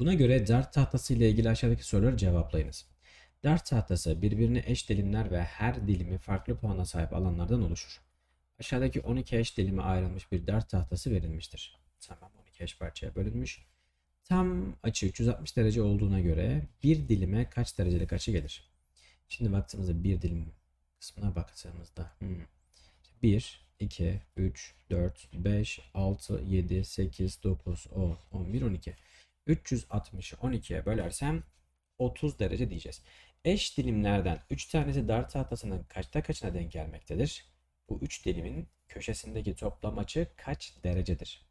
Buna göre dart tahtası ile ilgili aşağıdaki soruları cevaplayınız. Dart tahtası birbirine eş dilimler ve her dilimi farklı puana sahip alanlardan oluşur. Aşağıdaki 12 eş dilime ayrılmış bir dart tahtası verilmiştir. Tamam 12 eş parçaya bölünmüş. Tam açı 360 derece olduğuna göre bir dilime kaç derecelik açı gelir? Şimdi baktığımızda bir dilim kısmına baktığımızda hmm. 1, 2, 3, 4, 5, 6, 7, 8, 9, 10, 11, 12. 360'ı 12'ye bölersem 30 derece diyeceğiz. Eş dilimlerden 3 tanesi dart tahtasının kaçta kaçına denk gelmektedir? Bu 3 dilimin köşesindeki toplam açı kaç derecedir?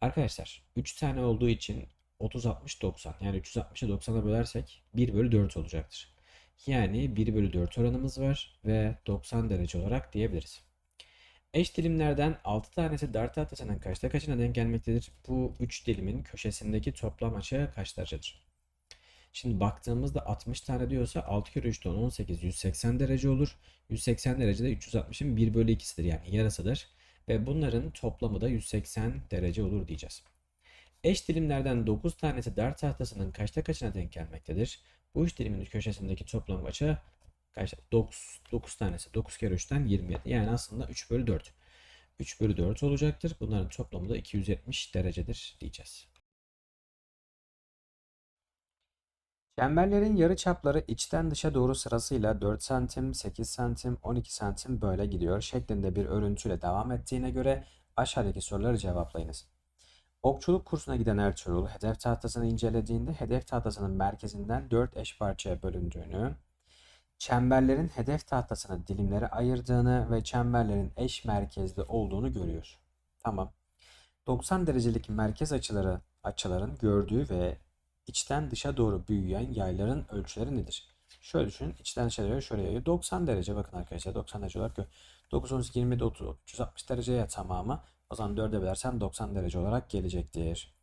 Arkadaşlar 3 tane olduğu için 30 60 90 yani 360'ı 90'a bölersek 1 bölü 4 olacaktır. Yani 1 bölü 4 oranımız var ve 90 derece olarak diyebiliriz. Eş dilimlerden 6 tanesi dart tahtasının kaçta kaçına denk gelmektedir? Bu 3 dilimin köşesindeki toplam açı kaç derecedir? Şimdi baktığımızda 60 tane diyorsa 6 kere 3'ten 18 180 derece olur. 180 derecede 360'ın 1 bölü 2'sidir yani yarısıdır. Ve bunların toplamı da 180 derece olur diyeceğiz. Eş dilimlerden 9 tanesi dart tahtasının kaçta kaçına denk gelmektedir? Bu üç dilimin köşesindeki toplam açı kaç? 9, 9 tanesi. 9 kere 3'ten 27. Yani aslında 3 bölü 4. 3 bölü 4 olacaktır. Bunların toplamı da 270 derecedir diyeceğiz. Çemberlerin yarı çapları içten dışa doğru sırasıyla 4 santim, 8 santim, 12 santim böyle gidiyor şeklinde bir örüntüyle devam ettiğine göre aşağıdaki soruları cevaplayınız. Okçuluk kursuna giden Ertuğrul hedef tahtasını incelediğinde hedef tahtasının merkezinden 4 eş parçaya bölündüğünü, çemberlerin hedef tahtasını dilimlere ayırdığını ve çemberlerin eş merkezli olduğunu görüyor. Tamam. 90 derecelik merkez açıları açıların gördüğü ve içten dışa doğru büyüyen yayların ölçüleri nedir? Şöyle düşünün. içten dışa doğru şöyle yayıyor. 90 derece bakın arkadaşlar. 90 derece olarak 9, 12, 20, 30, 360 dereceye tamamı. O zaman 4'e bölersem 90 derece olarak gelecektir.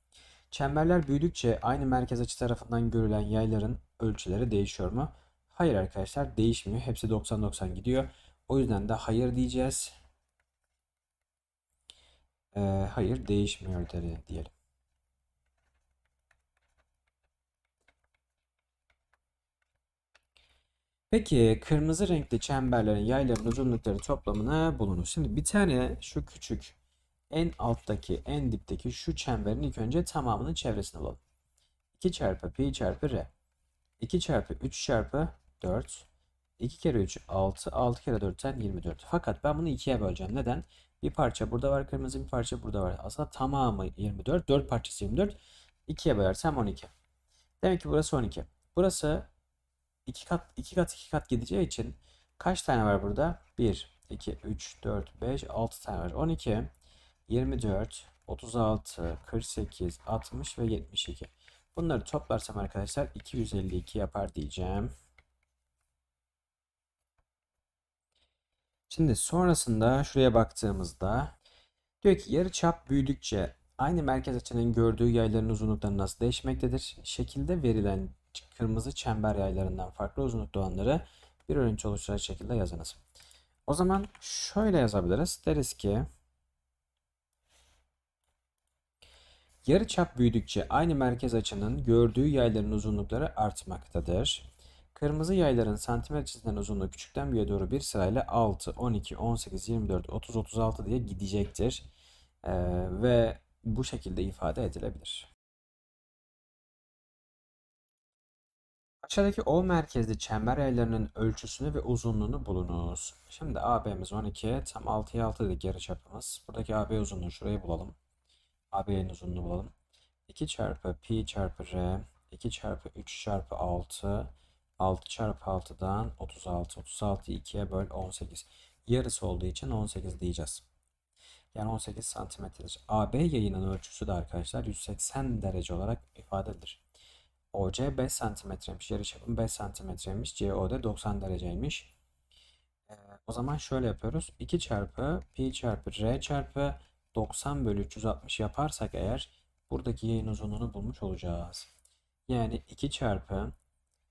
Çemberler büyüdükçe aynı merkez açı tarafından görülen yayların ölçüleri değişiyor mu? Hayır arkadaşlar değişmiyor. Hepsi 90-90 gidiyor. O yüzden de hayır diyeceğiz. Ee, hayır değişmiyor diyelim. Peki kırmızı renkli çemberlerin yayların uzunlukları toplamını bulunuz. Şimdi bir tane şu küçük en alttaki en dipteki şu çemberin ilk önce tamamının çevresini bulalım. 2 çarpı pi çarpı r. 2 çarpı 3 çarpı 4. 2 kere 3 6. 6 kere 4'ten 24. Fakat ben bunu 2'ye böleceğim. Neden? Bir parça burada var kırmızı bir parça burada var. Aslında tamamı 24. 4 parçası 24. 2'ye bölersem 12. Demek ki burası 12. Burası 2 kat 2 kat 2 kat gideceği için kaç tane var burada? 1, 2, 3, 4, 5, 6 tane var. 12, 24, 36, 48, 60 ve 72. Bunları toplarsam arkadaşlar 252 yapar diyeceğim. Şimdi sonrasında şuraya baktığımızda diyor ki yarı çap büyüdükçe aynı merkez açının gördüğü yayların uzunlukları nasıl değişmektedir? Şekilde verilen kırmızı çember yaylarından farklı uzunlukta olanları bir örüntü oluşturacak şekilde yazınız. O zaman şöyle yazabiliriz. Deriz ki yarı çap büyüdükçe aynı merkez açının gördüğü yayların uzunlukları artmaktadır. Kırmızı yayların santimetre çizgiden uzunluğu küçükten büyüğe doğru bir sırayla 6, 12, 18, 24, 30, 36 diye gidecektir. Ee, ve bu şekilde ifade edilebilir. Aşağıdaki O merkezli çember yaylarının ölçüsünü ve uzunluğunu bulunuz. Şimdi AB'miz 12. Tam 6'ya 6 dedik yarı çapımız. Buradaki AB uzunluğu şurayı bulalım. AB'nin uzunluğunu bulalım. 2 çarpı pi çarpı r 2 çarpı 3 çarpı 6 6 çarpı 6'dan 36. 36'yı 2'ye böl 18. Yarısı olduğu için 18 diyeceğiz. Yani 18 santimetredir. AB yayının ölçüsü de arkadaşlar 180 derece olarak ifade edilir. OC 5 santimetreymiş. Yarıçapım 5 santimetreymiş. COD 90 dereceymiş. Ee, o zaman şöyle yapıyoruz. 2 çarpı pi çarpı r çarpı 90 bölü 360 yaparsak eğer buradaki yayın uzunluğunu bulmuş olacağız. Yani 2 çarpı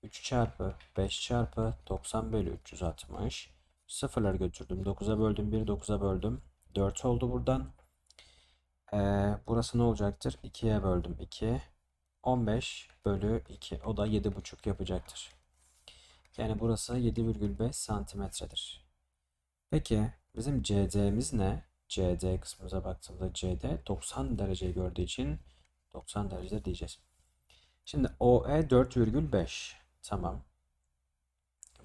3 çarpı 5 çarpı 90 bölü 360 sıfırları götürdüm. 9'a böldüm 1 9'a böldüm. 4 oldu buradan. Ee, burası ne olacaktır? 2'ye böldüm 2 15 bölü 2. O da 7,5 yapacaktır. Yani burası 7,5 santimetredir. Peki bizim CD'miz ne? CD kısmımıza baktığımda CD 90 derece gördüğü için 90 derece diyeceğiz. Şimdi OE 4,5. Tamam.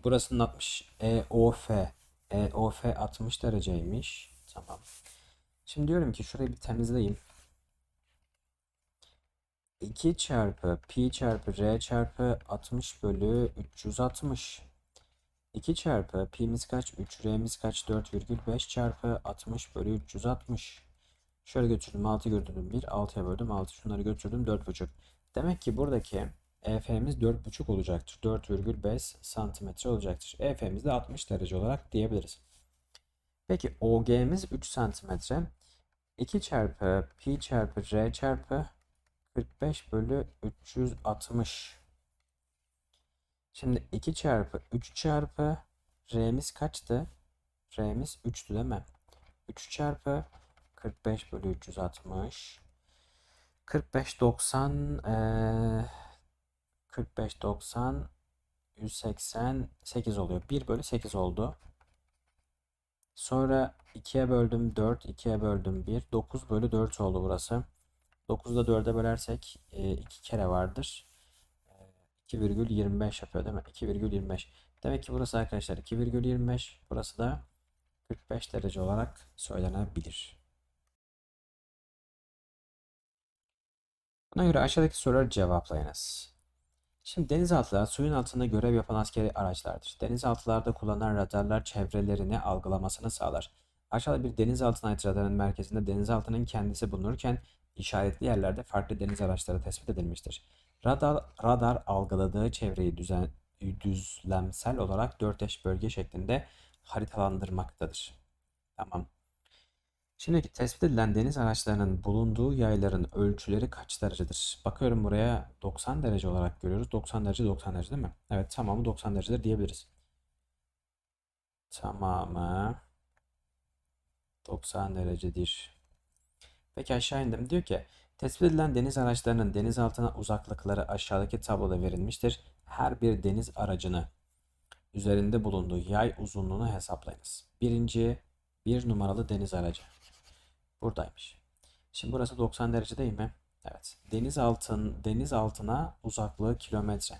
Burasının 60. EOF. EOF 60 dereceymiş. Tamam. Şimdi diyorum ki şurayı bir temizleyeyim. 2 çarpı pi çarpı r çarpı 60 bölü 360. 2 çarpı pi'miz kaç? 3 r'miz kaç? 4,5 çarpı 60 bölü 360. Şöyle götürdüm 6 götürdüm 1 6'ya böldüm 6 şunları götürdüm 4,5. Demek ki buradaki EF'miz 4,5 olacaktır. 4,5 santimetre olacaktır. EF'miz de 60 derece olarak diyebiliriz. Peki OG'miz 3 santimetre. 2 çarpı pi çarpı r çarpı 45 bölü 360. Şimdi 2 çarpı 3 çarpı r'miz kaçtı? R'miz 3'tü değil mi? 3 çarpı 45 bölü 360. 45 90 eee 45 90 188 oluyor. 1 bölü 8 oldu. Sonra 2'ye böldüm 4, 2'ye böldüm 1. 9 bölü 4 oldu burası. 9'u da 4'e bölersek 2 kere vardır. 2,25 yapıyor değil mi? 2,25. Demek ki burası arkadaşlar 2,25. Burası da 45 derece olarak söylenebilir. Buna göre aşağıdaki soruları cevaplayınız. Şimdi denizaltılar suyun altında görev yapan askeri araçlardır. Denizaltılarda kullanılan radarlar çevrelerini algılamasını sağlar. Aşağıda bir denizaltına ait radarın merkezinde denizaltının kendisi bulunurken işaretli yerlerde farklı deniz araçları tespit edilmiştir. Radar, radar algıladığı çevreyi düzen, düzlemsel olarak dört eş bölge şeklinde haritalandırmaktadır. Tamam. Şimdi tespit edilen deniz araçlarının bulunduğu yayların ölçüleri kaç derecedir? Bakıyorum buraya 90 derece olarak görüyoruz. 90 derece 90 derece değil mi? Evet tamamı 90 derecedir diyebiliriz. Tamamı 90 derecedir. Peki aşağı indim. Diyor ki tespit edilen deniz araçlarının deniz altına uzaklıkları aşağıdaki tabloda verilmiştir. Her bir deniz aracını üzerinde bulunduğu yay uzunluğunu hesaplayınız. Birinci bir numaralı deniz aracı. Buradaymış. Şimdi burası 90 derece değil mi? Evet. Deniz altın deniz altına uzaklığı kilometre.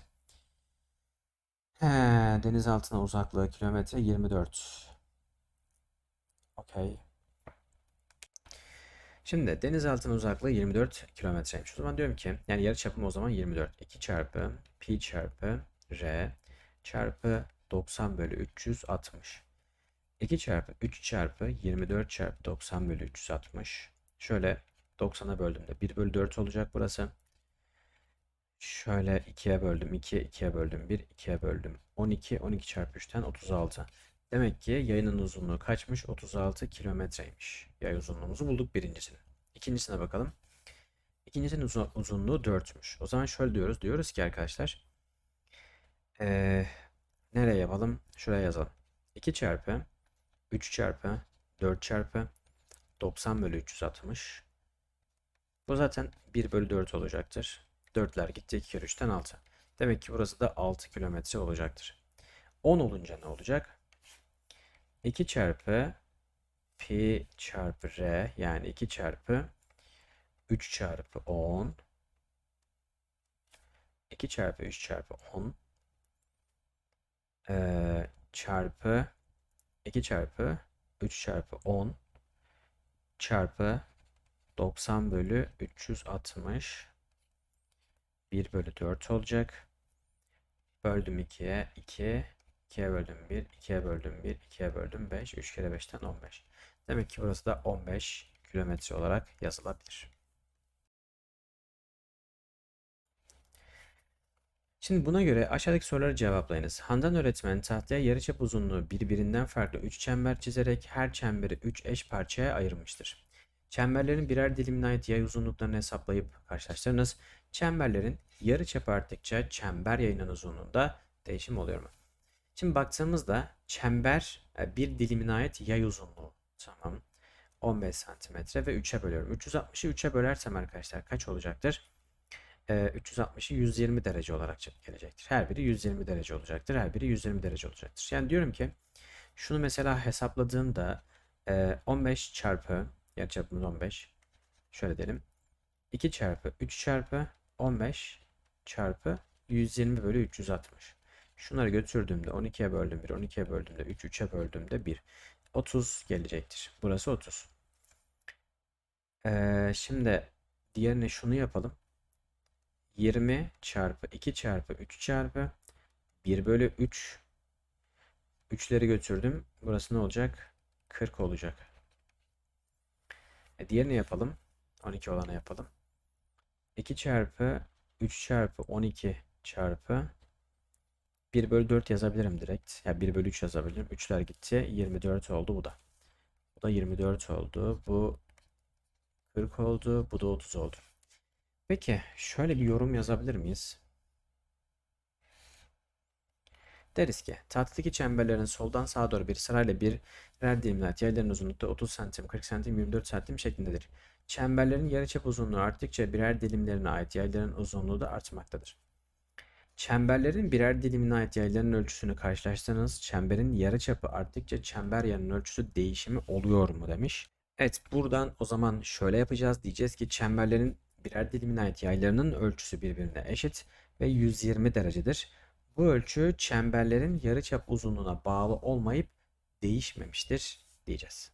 He, deniz altına uzaklığı kilometre 24. Okey. Şimdi deniz altına uzaklığı 24 kilometreymiş. O zaman diyorum ki yani yarı çapım o zaman 24. 2 çarpı pi çarpı r çarpı 90 bölü 360. 2 çarpı 3 çarpı 24 çarpı 90 bölü 360. Şöyle 90'a böldüğümde 1 bölü 4 olacak burası. Şöyle 2'ye böldüm 2, 2'ye böldüm 1, 2'ye böldüm 12, 12 çarpı 3'ten 36. Demek ki yayının uzunluğu kaçmış? 36 kilometreymiş. Yay uzunluğumuzu bulduk birincisini. İkincisine bakalım. İkincisinin uzun, uzunluğu 4'müş. O zaman şöyle diyoruz. Diyoruz ki arkadaşlar. Ee, nereye yapalım? Şuraya yazalım. 2 çarpı 3 çarpı 4 çarpı 90 bölü 360. Bu zaten 1 bölü 4 olacaktır. 4'ler gitti 2 kere 3'ten 6. Demek ki burası da 6 kilometre olacaktır. 10 olunca ne olacak? 2 çarpı pi çarpı r yani 2 çarpı 3 çarpı 10 2 çarpı 3 çarpı 10 ee, çarpı 2 çarpı 3 çarpı 10 çarpı 90 bölü 360 1 bölü 4 olacak. Böldüm 2'ye 2 2'ye böldüm 1 2'ye böldüm 1 2'ye böldüm 5 3 kere 5'ten 15. Demek ki burası da 15 kilometre olarak yazılabilir. Şimdi buna göre aşağıdaki soruları cevaplayınız. Handan öğretmen tahtaya yarıçap uzunluğu birbirinden farklı 3 çember çizerek her çemberi 3 eş parçaya ayırmıştır. Çemberlerin birer dilimine ait yay uzunluklarını hesaplayıp karşılaştırınız. Çemberlerin yarıçap arttıkça çember yayının uzunluğunda değişim oluyor mu? Şimdi baktığımızda çember e, bir dilimine ait yay uzunluğu. Tamam. 15 santimetre ve 3'e bölüyorum. 360'ı 3'e bölersem arkadaşlar kaç olacaktır? E, 360'ı 120 derece olarak gelecektir. Her biri 120 derece olacaktır. Her biri 120 derece olacaktır. Yani diyorum ki şunu mesela hesapladığımda e, 15 çarpı yarıçapımız 15 şöyle diyelim 2 çarpı 3 çarpı 15 çarpı 120 bölü 360. Şunları götürdüğümde 12'ye böldüm 1, 12'ye böldüğümde 3, 3'e böldüğümde 1. 30 gelecektir. Burası 30. Ee, şimdi diğerine şunu yapalım. 20 çarpı 2 çarpı 3 çarpı 1 bölü 3. 3'leri götürdüm. Burası ne olacak? 40 olacak. E, diğerini yapalım. 12 olanı yapalım. 2 çarpı 3 çarpı 12 çarpı 1 bölü 4 yazabilirim direkt. Ya yani 1 bölü 3 yazabilirim. 3'ler gitti. 24 oldu bu da. Bu da 24 oldu. Bu 40 oldu. Bu da 30 oldu. Peki şöyle bir yorum yazabilir miyiz? Deriz ki tahttaki çemberlerin soldan sağa doğru bir sırayla bir birer dilimler yayların uzunlukta 30 cm, 40 cm, 24 cm şeklindedir. Çemberlerin yarıçap uzunluğu arttıkça birer dilimlerine ait yayların uzunluğu da artmaktadır. Çemberlerin birer dilimine ait yayların ölçüsünü karşılaştırınız. Çemberin yarıçapı arttıkça çember yanının ölçüsü değişimi oluyor mu demiş. Evet buradan o zaman şöyle yapacağız. Diyeceğiz ki çemberlerin birer dilimine ait yaylarının ölçüsü birbirine eşit ve 120 derecedir. Bu ölçü çemberlerin yarıçap uzunluğuna bağlı olmayıp değişmemiştir diyeceğiz.